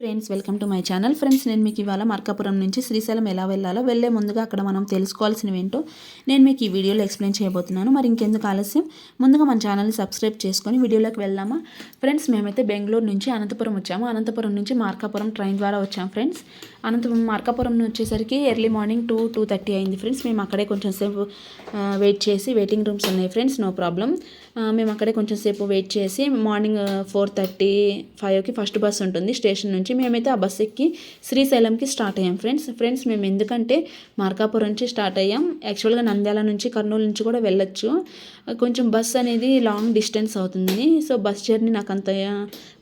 Friends welcome to my channel friends నేను మీకు ఇవాళ మార్కాపురం నుంచి శ్రీశైలం ఎలా వెళ్ళాలో వెళ్ళే ముందుగా అక్కడ మనం తెలుసుకోవాల్సినవి ఏంటో నేను మీకు ఈ వీడియోలో ఎక్స్ప్లెయిన్ చేయబోతున్నాను. మరి ఇంకెందుకు ఆలస్యం? ముందుగా మన ఛానల్ని సబ్స్క్రైబ్ చేసుకొని వీడియోలోకి వెళ్దామా? ఫ్రెండ్స్ మేమైతే బెంగళూరు నుంచి అనంతపురం వచ్చాము. అనంతపురం నుంచి మార్కాపురం ట్రైన్ ద్వారా వచ్చాము ఫ్రెండ్స్ అనంతపురం మార్కాపురం వచ్చేసరికి early morning two two thirty అయింది ఫ్రెండ్స్ మేము అక్కడే కొంచెం సేపు వెయిట్ చేసి వెయిటింగ్ రూమ్స్ ఉన్నాయి ఫ్రెండ్స్ నో ప్రాబ్లం మేము అక్కడే కొంచెం సేపు వెయిట్ చేసి మార్నింగ్ ఫోర్ థర్టీ ఫైవ్కి ఫస్ట్ బస్ ఉంటుంది స్టేషన్ నుంచి. మేమైతే ఆ బస్ ఎక్కి శ్రీశైలంకి స్టార్ట్ అయ్యాం ఫ్రెండ్స్. ఫ్రెండ్స్ మేము ఎందుకంటే మార్కాపురం నుంచి స్టార్ట్ అయ్యాం. యాక్చువల్గా నంద్యాల నుంచి కర్నూలు నుంచి కూడా వెళ్ళొచ్చు. కొంచెం బస్ అనేది లాంగ్ డిస్టెన్స్ అవుతుందని సో బస్ జర్నీ నాకు అంత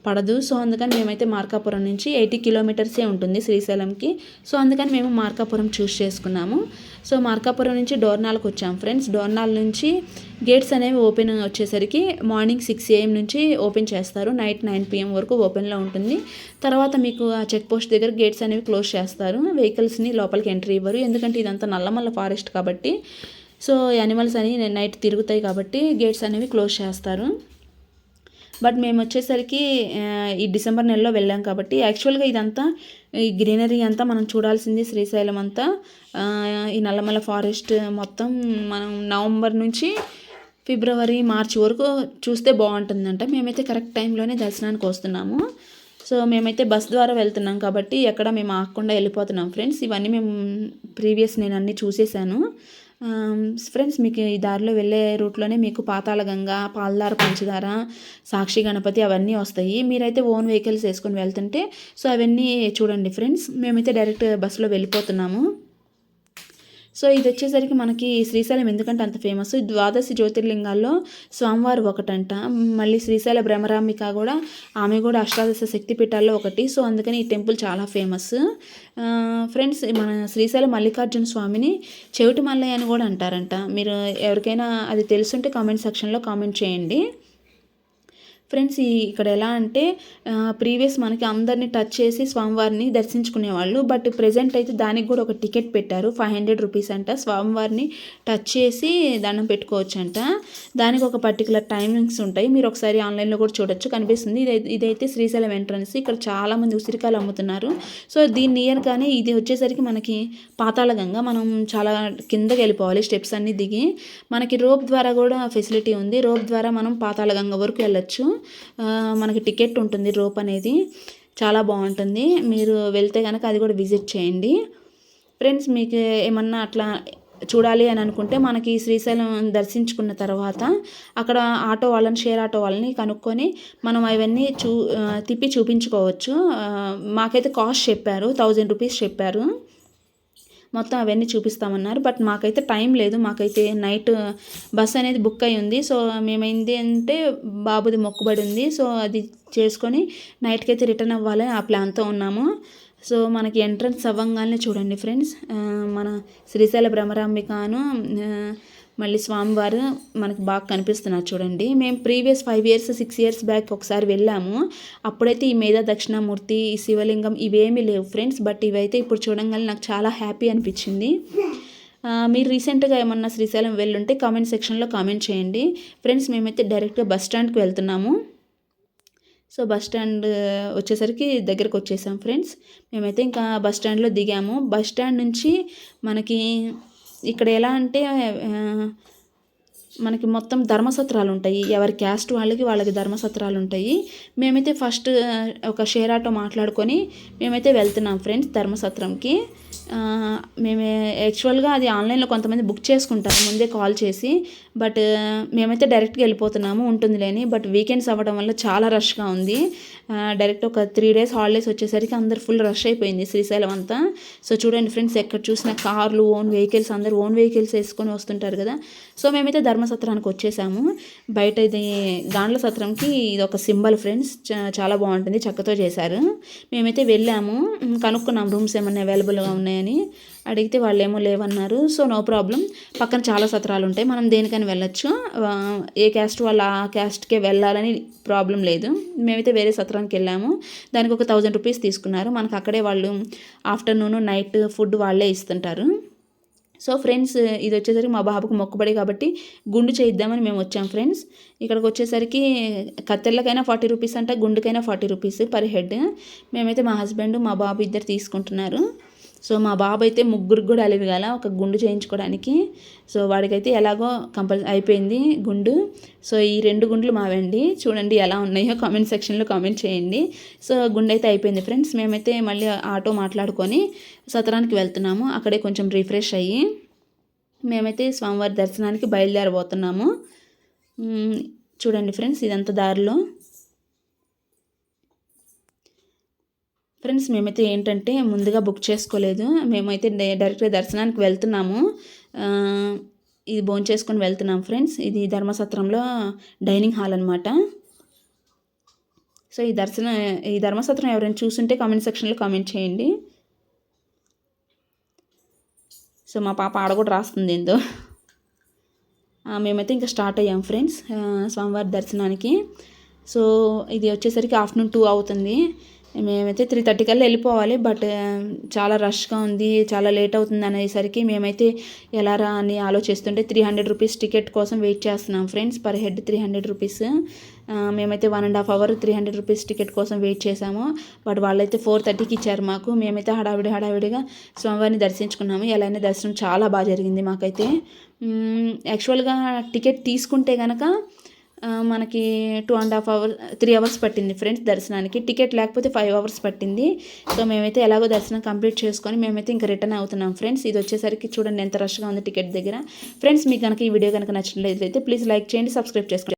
పడదు. సో అందుకని మేమైతే మార్కాపురం నుంచి ఎయిటీ కిలోమీటర్సే ఉంటుంది శ్రీశైలంకి. సో అందుకని మేము మార్కాపురం చూస్ చేసుకున్నాము. సో మార్కాపురం నుంచి డోర్నాల్కి వచ్చాం ఫ్రెండ్స్. డోర్నాల్ నుంచి గేట్స్ అనేవి ఓపెన్ వచ్చేసరికి మార్నింగ్ సిక్స్ ఏఎం నుంచి ఓపెన్ చేస్తారు. నైట్ నైన్ పిఎం వరకు ఓపెన్లో ఉంటుంది. తర్వాత మీకు ఆ చెక్ పోస్ట్ దగ్గర గేట్స్ అనేవి క్లోజ్ చేస్తారు. వెహికల్స్ని లోపలికి ఎంట్రీ ఇవ్వరు. ఎందుకంటే ఇదంతా నల్లమల్ల ఫారెస్ట్ కాబట్టి. సో యానిమల్స్ అని నైట్ తిరుగుతాయి కాబట్టి గేట్స్ అనేవి క్లోజ్ చేస్తారు. బట్ మేము వచ్చేసరికి ఈ డిసెంబర్ నెలలో వెళ్ళాం కాబట్టి యాక్చువల్గా ఇదంతా ఈ గ్రీనరీ అంతా మనం చూడాల్సింది శ్రీశైలం అంతా. ఈ నల్లమల ఫారెస్ట్ మొత్తం మనం నవంబర్ నుంచి ఫిబ్రవరి మార్చి వరకు చూస్తే బాగుంటుందంట. మేమైతే కరెక్ట్ టైంలోనే దర్శనానికి వస్తున్నాము. సో మేమైతే బస్ ద్వారా వెళ్తున్నాం కాబట్టి ఎక్కడ మేము ఆగకుండా వెళ్ళిపోతున్నాం ఫ్రెండ్స్. ఇవన్నీ మేము ప్రీవియస్ నేను అన్నీ చూసేసాను. ఫ్రెండ్స్ మీకు ఈ దారిలో వెళ్ళే రూట్లోనే మీకు పాతాళ గంగ పాలదార పంచదార సాక్షి గణపతి అవన్నీ వస్తాయి. మీరైతే ఓన్ వెహికల్స్ వేసుకొని వెళ్తుంటే సో అవన్నీ చూడండి ఫ్రెండ్స్ మేమైతే డైరెక్ట్ బస్సులో వెళ్ళిపోతున్నాము. సో ఇది వచ్చేసరికి మనకి శ్రీశైలం ఎందుకంటే అంత ఫేమస్ ద్వాదశి జ్యోతిర్లింగాల్లో స్వామివారు ఒకటంట. మళ్ళీ శ్రీశైల బ్రహ్మరామిక కూడా ఆమె కూడా అష్టాదశ శక్తిపీఠాల్లో ఒకటి. సో అందుకని ఈ టెంపుల్ చాలా ఫేమస్ ఫ్రెండ్స్ మన శ్రీశైల మల్లికార్జున స్వామిని చెవిటి మల్లయ్య అని కూడా అంటారంట. మీరు ఎవరికైనా అది తెలుసుంటే కామెంట్ సెక్షన్లో కామెంట్ చేయండి. ఫ్రెండ్స్ ఈ ఇక్కడ ఎలా అంటే ప్రీవియస్ మనకి అందరినీ టచ్ చేసి స్వామివారిని దర్శించుకునేవాళ్ళు. బట్ ప్రజెంట్ అయితే దానికి కూడా ఒక టికెట్ పెట్టారు. ఫైవ్ హండ్రెడ్ రూపీస్ అంట. స్వామివారిని టచ్ చేసి దండం పెట్టుకోవచ్చు అంట దానికి ఒక పర్టికులర్ టైమింగ్స్ ఉంటాయి. మీరు ఒకసారి ఆన్లైన్లో కూడా చూడొచ్చు. కనిపిస్తుంది. ఇదైతే ఇదైతే శ్రీశైలం ఎంట్రన్స్ ఇక్కడ చాలామంది ఉసిరికాయలు అమ్ముతున్నారు. సో దీని నియర్ ఇది వచ్చేసరికి మనకి పాతాళగంగా మనం చాలా కిందకి వెళ్ళిపోవాలి. స్టెప్స్ అన్నీ దిగి. మనకి రోప్ ద్వారా కూడా ఫెసిలిటీ ఉంది. రోప్ ద్వారా మనం పాతాళగంగ వరకు వెళ్ళొచ్చు. మనకి టికెట్ ఉంటుంది. రోప్ అనేది చాలా బాగుంటుంది. మీరు వెళ్తే కనుక అది కూడా విజిట్ చేయండి. ఫ్రెండ్స్ మీకు ఏమన్నా అట్లా చూడాలి అని అనుకుంటే మనకి శ్రీశైలం దర్శించుకున్న తర్వాత అక్కడ ఆటో వాళ్ళని షేర్ ఆటో వాళ్ళని కనుక్కొని మనం అవన్నీ చూ తిప్పి చూపించుకోవచ్చు. మాకైతే కాస్ట్ చెప్పారు. థౌజండ్ రూపీస్ చెప్పారు. మొత్తం అవన్నీ చూపిస్తామన్నారు. బట్ మాకైతే టైం లేదు. మాకైతే నైట్ బస్ అనేది బుక్ అయి ఉంది. సో మేమైంది అంటే బాబుది మొక్కుబడి ఉంది. సో అది చేసుకొని నైట్కి అయితే రిటర్న్ అవ్వాలి ఆ ప్లాన్తో ఉన్నాము. సో మనకి ఎంట్రన్స్ అవ్వంగానే చూడండి ఫ్రెండ్స్. మన శ్రీశైల భ్రమరాంబికాను మళ్ళీ స్వామివారు మనకు బాగా కనిపిస్తున్నారు చూడండి. మేము previous five years six years back ఒకసారి వెళ్ళాము. అప్పుడైతే ఈ మేధా దక్షిణామూర్తి ఈ శివలింగం ఇవేమీ లేవు ఫ్రెండ్స్. బట్ ఇవైతే ఇప్పుడు చూడంగానే నాకు చాలా హ్యాపీ అనిపించింది. మీరు రీసెంట్గా ఏమన్నా శ్రీశైలం వెళ్ళుంటే కామెంట్ సెక్షన్లో కామెంట్ చేయండి. ఫ్రెండ్స్ మేమైతే డైరెక్ట్గా బస్ స్టాండ్కి వెళ్తున్నాము. సో బస్ స్టాండ్ వచ్చేసరికి దగ్గరకు వచ్చేసాం ఫ్రెండ్స్. మేమైతే ఇంకా బస్ స్టాండ్లో దిగాము. బస్ స్టాండ్ నుంచి మనకి ఇక్కడ ఎలా అంటే మనకి మొత్తం ధర్మసత్రాలు ఉంటాయి. ఎవరి క్యాస్ట్ వాళ్ళకి వాళ్ళకి ధర్మసత్రాలు ఉంటాయి. మేమైతే ఫస్ట్ ఒక షేర్ ఆటో మాట్లాడుకొని మేమైతే వెళ్తున్నాం ఫ్రెండ్స్ ధర్మసత్రంకి. మేము యాక్చువల్గా అది ఆన్లైన్లో కొంతమంది బుక్ చేసుకుంటారు. ముందే కాల్ చేసి బట్ మేమైతే డైరెక్ట్గా వెళ్ళిపోతున్నాము ఉంటుంది లేని బట్ వీకెండ్స్ అవ్వడం వల్ల చాలా రష్గా ఉంది. డైరెక్ట్ ఒక త్రీ డేస్ హాలిడేస్ వచ్చేసరికి అందరు ఫుల్ రష్ అయిపోయింది శ్రీశైలం అంతా. సో చూడండి ఫ్రెండ్స్ ఎక్కడ చూసిన కార్లు ఓన్ వెహికల్స్ అందరు ఓన్ వెహికల్స్ వేసుకొని వస్తుంటారు కదా. సో మేమైతే ధర్మసత్రానికి వచ్చేసాము. బయట ఇది గాండ్ల సత్రంకి ఇది ఒక సింబల్ ఫ్రెండ్స్ చాలా బాగుంటుంది చక్కతో చేశారు. మేమైతే వెళ్ళాము కనుక్కున్నాం రూమ్స్ ఏమైనా అవైలబుల్గా ఉన్నాయని. అడిగితే వాళ్ళు ఏమో లేవన్నారు. So no problem. పక్కన చాలా సత్రాలు ఉంటాయి మనం దేనికైనా వెళ్ళొచ్చు. ఏ క్యాస్ట్ వాళ్ళు ఆ క్యాస్ట్కే వెళ్ళాలని ప్రాబ్లం లేదు. మేమైతే వేరే సత్రానికి వెళ్ళాము. దానికి ఒక థౌజండ్ రూపీస్ తీసుకున్నారు. మనకు అక్కడే వాళ్ళు ఆఫ్టర్నూన్ నైట్ ఫుడ్ వాళ్ళే ఇస్తుంటారు. సో ఫ్రెండ్స్ ఇది వచ్చేసరికి మా బాబుకు మొక్కుబడి కాబట్టి గుండు చేయిద్దామని మేము వచ్చాం ఫ్రెండ్స్. ఇక్కడికి వచ్చేసరికి కత్తెర్లకైనా ఫార్టీ రూపీస్ అంట గుండుకైనా ఫార్టీ రూపీస్ పర్ హెడ్. మేమైతే మా హస్బెండ్ మా బాబు ఇద్దరు తీసుకుంటున్నారు. సో మా బాబు అయితే ముగ్గురికి కూడా అలివిగాల ఒక గుండు చేయించుకోవడానికి. సో వాడికైతే ఎలాగో కంపల్ అయిపోయింది గుండు. సో ఈ రెండు గుండ్లు మావండి. చూడండి ఎలా ఉన్నాయో కామెంట్ సెక్షన్లో కామెంట్ చేయండి. సో గుండె అయితే అయిపోయింది ఫ్రెండ్స్. మేమైతే మళ్ళీ ఆటో మాట్లాడుకొని సత్రానికి వెళ్తున్నాము. అక్కడే కొంచెం రిఫ్రెష్ అయ్యి మేమైతే స్వామివారి దర్శనానికి బయలుదేరబోతున్నాము. చూడండి ఫ్రెండ్స్ ఇదంతా దారిలో. ఫ్రెండ్స్ మేమైతే ఏంటంటే ముందుగా బుక్ చేసుకోలేదు. మేమైతే డై- డైరెక్ట్గా దర్శనానికి వెళ్తున్నాము. ఇది భోంచేసుకొని చేసుకొని వెళ్తున్నాం ఫ్రెండ్స్. ఇది ధర్మసత్రంలో డైనింగ్ హాల్ అనమాట సో ఈ దర్శన ఈ ధర్మసత్రం ఎవరైనా చూసుంటే కామెంట్ సెక్షన్లో కామెంట్ చేయండి. సో మా పాప ఆడ కూడా రాస్తుంది ఏందో. మేమైతే ఇంకా స్టార్ట్ అయ్యాం ఫ్రెండ్స్ స్వామివారి దర్శనానికి. సో ఇది వచ్చేసరికి ఆఫ్టర్నూన్ టూ అవుతుంది. మేమైతే త్రీ థర్టీ కల్లా వెళ్ళిపోవాలి బట్ చాలా రష్గా ఉంది చాలా లేట్ అవుతుంది అనేసరికి మేమైతే ఎలా రా అని ఆలోచిస్తుంటే త్రీ హండ్రెడ్ రూపీస్ టికెట్ కోసం వెయిట్ చేస్తున్నాం friends per head three hundred rupees మేమైతే one and half hour three hundred rupees ticket కోసం వెయిట్ చేసాము బట్ వాళ్ళైతే ఫోర్ థర్టీకి ఇచ్చారు మాకు. మేమైతే హడావిడి హడావిడిగా స్వామివారిని దర్శించుకున్నాము. ఎలా దర్శనం చాలా బాగా జరిగింది మాకైతే. యాక్చువల్గా టికెట్ తీసుకుంటే కనుక మనకి two and half hour three hours పట్టింది ఫ్రెండ్స్ దర్శనానికి. టికెట్ లేకపోతే ఫైవ్ అవర్స్ పట్టింది. సో మేమైతే ఎలాగో దర్శనం కంప్లీట్ చేసుకొని మేమైతే ఇంకా రిటర్న్ అవుతున్నాం ఫ్రెండ్స్ ఇది వచ్చేసరికి చూడండి ఎంత రష్గా ఉంది టికెట్ దగ్గర. ఫ్రెండ్స్ మీకు కనుక ఈ వీడియో కనుక నచ్చినట్లయితే ప్లీజ్ లైక్ చేయండి సబ్స్క్రైబ్ చేసుకోండి.